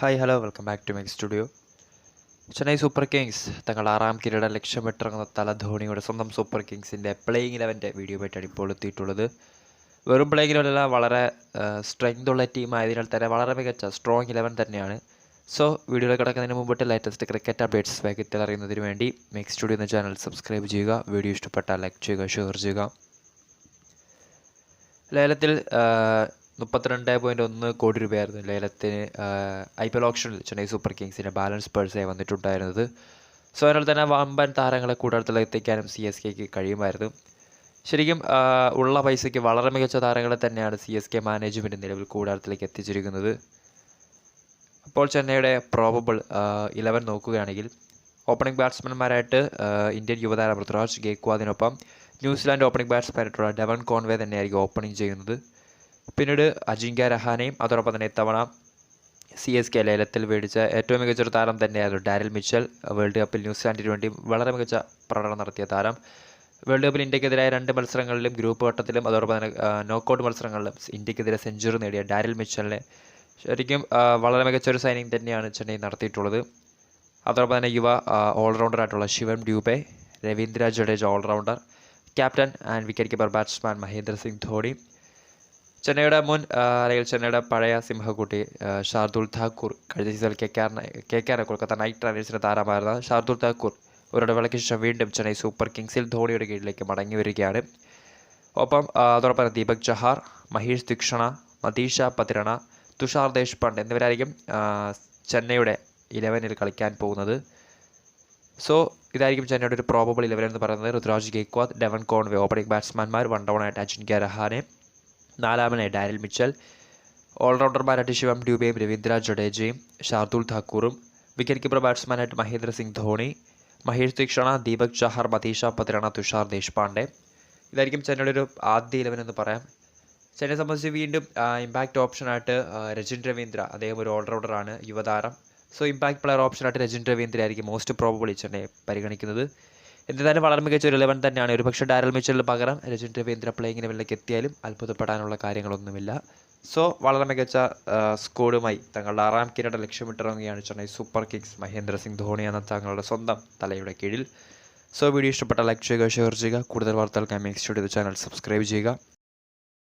Hi hello welcome back to mech studio Chennai super kings തങ്ങൾ ആറാം കിരീടം ലക്ഷ്യമിട്ടിറങ്ങുന്ന തല ധോണിയുടെ സ്വന്തം സൂപ്പർ കിങ്സിന്റെ പ്ലേയിങ് ഇലവന്റെ വീഡിയോ ആയിട്ടാണ് ഇപ്പോൾ എത്തിയിട്ടുള്ളത്. വെറും പ്ലേയിങ് ഇലവനല്ല വളരെ സ്ട്രെങ്ത് ഉള്ള ടീം ആയതിനാൽ തന്നെ വളരെ മികച്ച സ്ട്രോങ് ഇലവൻ തന്നെയാണ്. സോ വീഡിയോയിൽ കിടക്കുന്നതിന് മുമ്പിട്ട് ലേറ്റസ്റ്റ് ക്രിക്കറ്റ് അപ്ഡേറ്റ്സ് വേഗത്തിൽ അറിയുന്നതിന് വേണ്ടി മെക് സ്റ്റുഡിയോ എന്ന ചാനൽ സബ്സ്ക്രൈബ് ചെയ്യുക വീഡിയോ ഇഷ്ടപ്പെട്ടാൽ ലൈക്ക് ചെയ്യുക ഷെയർ ചെയ്യുക. ലേലത്തിൽ മുപ്പത്തിരണ്ട് പോയിന്റ് ഒന്ന് കോടി രൂപയായിരുന്നു ലേലത്തിന് ഐ പി എൽ ഓപ്ഷനിൽ ചെന്നൈ സൂപ്പർ കിങ്സിന്റെ ബാലൻസ് പേഴ്സായി വന്നിട്ടുണ്ടായിരുന്നത്. സോ അതിനാൽ തന്നെ വമ്പൻ താരങ്ങളെ കൂടുതൽ എത്തിക്കാനും സി എസ് കെക്ക് കഴിയുമായിരുന്നു. ശരിക്കും ഉള്ള പൈസയ്ക്ക് വളരെ മികച്ച താരങ്ങളെ തന്നെയാണ് സി എസ് കെ മാനേജ്മെന്റ് നിലവിൽ കൂടാരത്തിലേക്ക് എത്തിച്ചിരിക്കുന്നത്. അപ്പോൾ ചെന്നൈയുടെ പ്രോബബിൾ ഇലവൻ നോക്കുകയാണെങ്കിൽ ഓപ്പണിംഗ് ബാറ്റ്സ്മാൻമാരായിട്ട് ഇന്ത്യൻ യുവതാരം ഋതുരാജ് ഗേക്വാദിനൊപ്പം ന്യൂസിലാൻഡ് ഓപ്പണിംഗ് ബാറ്റ്സ്മാനായിട്ടുള്ള ഡെവൻ കോൺവേ തന്നെയായിരിക്കും ഓപ്പണിംഗ് ചെയ്യുന്നത്. പിന്നീട് അജിങ്ക്യ രഹാനെയും അതോടൊപ്പം തന്നെ ഇത്തവണ സി എസ് കെ ലേലത്തിൽ മേടിച്ച ഏറ്റവും മികച്ചൊരു താരം തന്നെയായിരുന്നു ഡാരിൽ മിച്ചൽ. വേൾഡ് കപ്പിൽ ന്യൂസിലാൻഡിന് വേണ്ടി വളരെ മികച്ച പ്രകടനം നടത്തിയ താരം. വേൾഡ് കപ്പിൽ ഇന്ത്യക്കെതിരായ രണ്ട് മത്സരങ്ങളിലും ഗ്രൂപ്പ് ഘട്ടത്തിലും അതോടൊപ്പം തന്നെ നോക്കൗട്ട് മത്സരങ്ങളിലും ഇന്ത്യക്കെതിരെ സെഞ്ചുറി നേടിയ ഡാരിൽ മിച്ചലിനെ ശരിക്കും വളരെ മികച്ച ഒരു സൈനിങ് തന്നെയാണ് ചെന്നൈ നടത്തിയിട്ടുള്ളത്. അതോടൊപ്പം തന്നെ യുവ ഓൾറൗണ്ടറായിട്ടുള്ള Shivam Dube Ravindra Jadeja all rounder captain and wicketkeeper batsman Mahendra Singh Dhoni ചെന്നൈയുടെ മുൻ അല്ലെങ്കിൽ ചെന്നൈയുടെ പഴയ സിംഹക്കുട്ടി ഷാർദുൽ താക്കൂർ കഴിഞ്ഞ സീസണിൽ K K R Kolkata knight റൈഡേഴ്സിന്റെ താരമായിരുന്ന ഷാർദുൽ ഠാക്കൂർ ഒരിടവേളയ്ക്ക് ശേഷം വീണ്ടും ചെന്നൈ സൂപ്പർ കിങ്സിൽ ധോണിയുടെ കീഴിലേക്ക് മടങ്ങി വരികയാണ്. ഒപ്പം അതോടൊപ്പം ദീപക് ചഹാർ മഹേഷ് ദിക്ഷണ മതീഷ പതിരണ തുഷാർ ദേശ്പാണ്ഡ് എന്നിവരായിരിക്കും ചെന്നൈയുടെ ഇലവനിൽ കളിക്കാൻ പോകുന്നത്. സോ ഇതായിരിക്കും ചെന്നൈയുടെ ഒരു പ്രോബബിൾ ഇലവൻ എന്ന് പറയുന്നത്. Ruturaj Gaikwad Devon Conway opening ബാറ്റ്സ്മാൻമാർ one down ആയിട്ട് അജിൻക്യ രഹാനെ നാലാമനായി ഡാരിൽ മിച്ചൽ ഓൾറൗണ്ടർമാരായിട്ട് ശിവം ഡ്യൂബയും രവീന്ദ്ര ജഡേജയും ഷാർദുൽ ഠാക്കൂറും വിക്കറ്റ് കീപ്പർ ബാറ്റ്സ്മാനായിട്ട് മഹേന്ദ്ര സിംഗ് ധോണി മഹേഷ് തീക്ഷണ ദീപക് ചാഹർ മതീഷ പത്രണ തുഷാർ ദേശ്പാണ്ഡെ. ഇതായിരിക്കും ചെന്നൈയുടെ ഒരു ആദ്യ ഇലവൻ എന്ന് പറയാം. ചെന്നൈയെ സംബന്ധിച്ച് വീണ്ടും ഇമ്പാക്റ്റ് ഓപ്ഷനായിട്ട് രജിൻ രവീന്ദ്ര അദ്ദേഹം ഒരു ഓൾറൗണ്ടറാണ് യുവതാരം. സോ ഇമ്പാക്ട് പ്ലെയർ ഓപ്ഷനായിട്ട് രജിൻ രവീന്ദ്ര ആയിരിക്കും മോസ്റ്റ് പ്രോബബിളി ചെന്നൈ പരിഗണിക്കുന്നത്. എന്നിരുന്നാലും വളരെ മികച്ച ഒരു ഇലവൻ തന്നെയാണ്. ഒരു പക്ഷേ ഡാരൽ മിച്ചലിന് പകരം രജിൻ രവീന്ദ്ര പ്ലേയിങ്ങിന് വെള്ളിലേക്ക് എത്തിയാലും അത്ഭുതപ്പെടാനുള്ള കാര്യങ്ങളൊന്നുമില്ല. സോ വളരെ മികച്ച സ്കോഡുമായി തങ്ങളുടെ ആറാം കിരീടം ലക്ഷ്യമിട്ടിറങ്ങുകയാണ് ചെന്നൈ സൂപ്പർ കിങ്സ് മഹേന്ദ്ര സിംഗ് ധോണി എന്ന തങ്ങളുടെ സ്വന്തം തലയുടെ കീഴിൽ. സോ വീഡിയോ ഇഷ്ടപ്പെട്ട ലൈക്ക് ചെയ്യുക ഷെയർ ചെയ്യുക. കൂടുതൽ വാർത്തകൾക്കായി മേക്സ് സ്റ്റുഡിയോ ചാനൽ സബ്സ്ക്രൈബ് ചെയ്യുക.